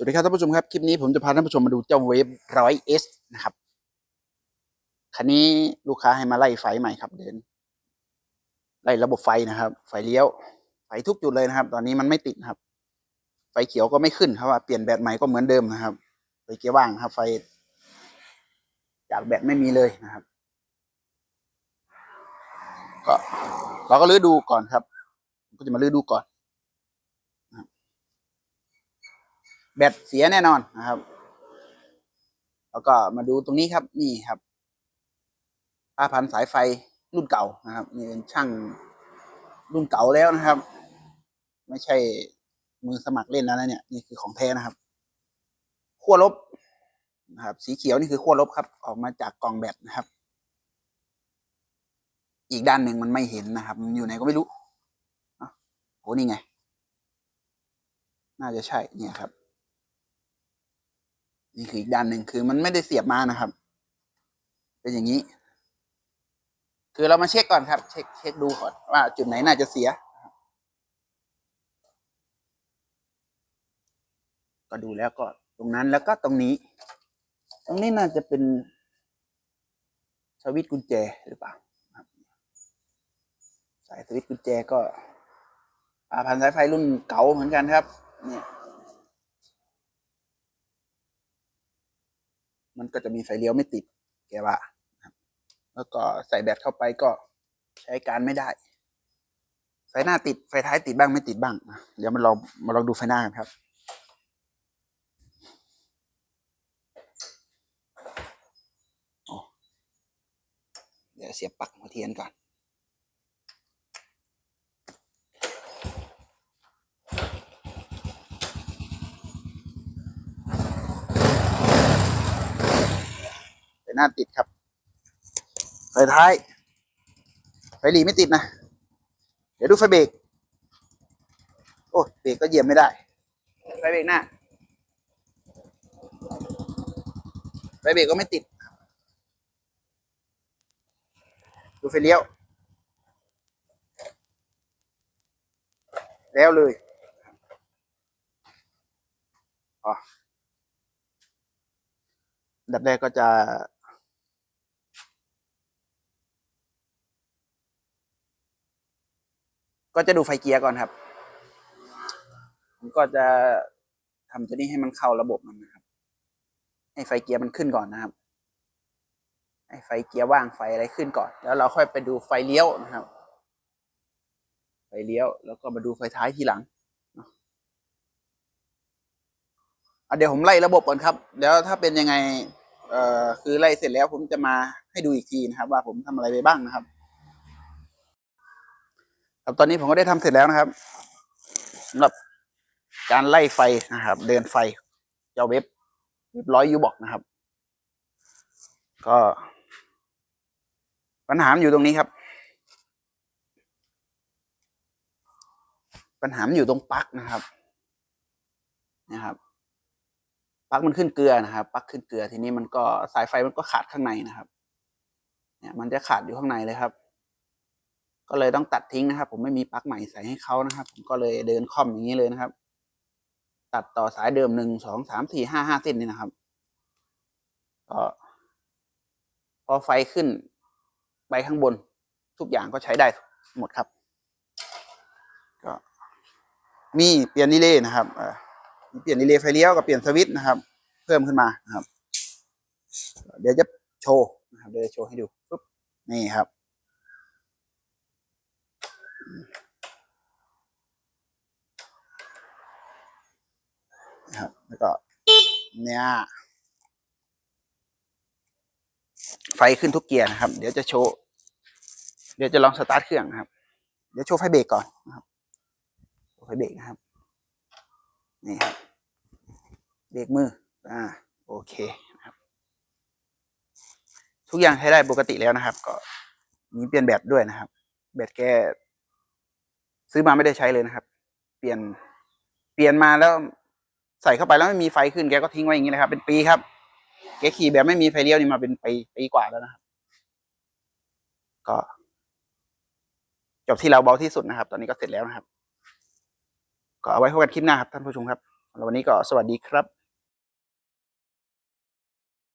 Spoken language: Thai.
วัสดีครับท่านผู้ชมครับ คลิปนี้ผมจะพาท่านผู้ชมมาดูเจ้าเวฟร้อยเอสนะครับ คันนี้ลูกค้าให้มาไล่ไฟใหม่ครับเดิน ไล่ระบบไฟนะครับ ไฟเลี้ยว ไฟทุกจุดเลยนะครับ ตอนนี้มันไม่ติดครับ ไฟเขียวก็ไม่ขึ้นครับว่าเปลี่ยนแบตใหม่ก็เหมือนเดิมนะครับ ไฟเกียร์ว่างครับ ไฟ จากแบตไม่มีเลยนะครับ ก็เราก็ลื้อดูก่อนครับ ก็จะมาลื้อดูก่อน แบตเสียแน่นอนนะครับ แล้วก็มาดูตรงนี้ครับนี่ครับผ้าพันสายไฟรุ่นเก่านะครับนี่เป็นช่างรุ่นเก่าแล้วนะครับ ไม่ใช่มือสมัครเล่นแล้วนะเนี่ยนี่คือของแท้นะครับขั้วลบนะครับ สีเขียวนี่คือขั้วลบครับ ออกมาจากกล่องแบตนะครับ อีกด้านหนึ่งมันไม่เห็นนะครับ มันอยู่ไหนก็ไม่รู้อะโหนี่ไง น่าจะใช่เนี่ยครับ นี่คืออีกด้านหนึ่งคือมันไม่ได้เสียบมานะครับ เป็นอย่างนี้ คือเรามาเช็คก่อนครับ เช็คเช็คดูก่อนว่าจุดไหนน่าจะเสีย ก็ดูแล้วก็ตรงนั้นแล้วก็ตรงนี้ ตรงนี้น่าจะเป็นสวิตกุญแจหรือเปล่าสายสวิตกุญแจก็อาพันสายไฟรุ่นเก่าเหมือนกันครับ เนี่ย มันก็จะมีไฟเลี้ยวไม่ติดแกว่าแล้วก็ใส่แบตเข้าไปก็ใช้การไม่ได้ ไฟหน้าติดไฟท้ายติดบ้างไม่ติดบ้างเดี๋ยวมาลองมาลองดูไฟหน้ากันครับโอ้เดี๋ยวเสียบปลั๊กหัวเทียนก่อน น้าติดครับไฟท้าย ไฟหลีไม่ติดนะ เดี๋ยวดูไฟเบรก โอ้เบรกก็เหยียบไม่ได้ ไฟเบรกหน้า ไฟเบรกก็ไม่ติด ดูไฟเลี้ยว แล้วเลยอ๋ออันดับแรกก็จะ ก็จะดูไฟเกียร์ก่อนครับผมก็จะทำตัวนี้ให้มันเข้าระบบมันนะครับ ให้ไฟเกียร์มันขึ้นก่อนนะครับ ให้ไฟเกียร์ว่างไฟอะไรขึ้นก่อน แล้วเราค่อยไปดูไฟเลี้ยวนะครับ ไฟเลี้ยว แล้วก็มาดูไฟท้ายทีหลังเดี๋ยวผมไล่ระบบก่อนครับ แล้วถ้าเป็นยังไง เอ่อ คือไล่เสร็จแล้วผมจะมาให้ดูอีกทีนะครับ ว่าผมทำอะไรไปบ้างนะครับ ครับตอนนี้ผมก็ได้ทำเสร็จแล้วนะครับสำหรับการไล่ไฟนะครับ เดินไฟเจ้าเว็บเว็บร้อยยูบอกนะครับ ก็ปัญหาอยู่ตรงนี้ครับ ปัญหาอยู่ตรงปลั๊กนะครับนะครับปลั๊กมันขึ้นเกลือนะครับปลั๊กขึ้นเกลือทีนี้มันก็สายไฟมันก็ขาดข้างในนะครับ เนี่ย มันจะขาดอยู่ข้างในเลยครับ ก็เลยต้องตัดทิ้งนะครับ ผมไม่มีปลั๊กใหม่ใส่ให้เขานะครับ ผมก็เลยเดินค่อมอย่างนี้เลยนะครับ ตัดต่อสายเดิมหนึ่งสองสามสี่ห้าห้าเส้นนี่นะครับก็พอไฟขึ้นไปข้างบน ทุกอย่างก็ใช้ได้หมดครับ ก็มีเปลี่ยนรีเลย์นะครับเปลี่ยนรีเลย์ไฟเลี้ยวกับเปลี่ยนสวิตช์นะครับ เพิ่มขึ้นมานะครับ เดี๋ยวจะโชว์นะครับเดี๋ยวโชว์ให้ดูปุ๊บนี่ครับ นะครับ แล้วก็ เนี่ย ไฟขึ้นทุกเกียร์นะครับ เดี๋ยวจะโชว์ เดี๋ยวจะลองสตาร์ทเครื่องนะครับ เดี๋ยวโชว์ไฟเบรกก่อนนะครับไฟเบรกนะครับ นี่ครับ เบรกมือ อ่า โอเคนะครับ ทุกอย่างใช้ได้ปกติแล้วนะครับ ก็มีเปลี่ยนแบตด้วยนะครับ แบตแกซื้อมาไม่ได้ใช้เลยนะครับ เปลี่ยน เปลี่ยนมาแล้ว ใส่เข้าไปแล้วไม่มีไฟขึ้นแกก็ทิ้งไว้อย่างนี้นะครับเป็นปีครับ แกขี่แบบไม่มีไฟเลี้ยวนี่มาเป็นปีปีกว่าแล้วนะครับ ก็ จบที่เราเบาที่สุดนะครับ ตอนนี้ก็เสร็จแล้วนะครับ ก็เอาไว้พบกันคลิปหน้าครับท่านผู้ชมครับแล้ววันนี้ก็สวัสดีครับ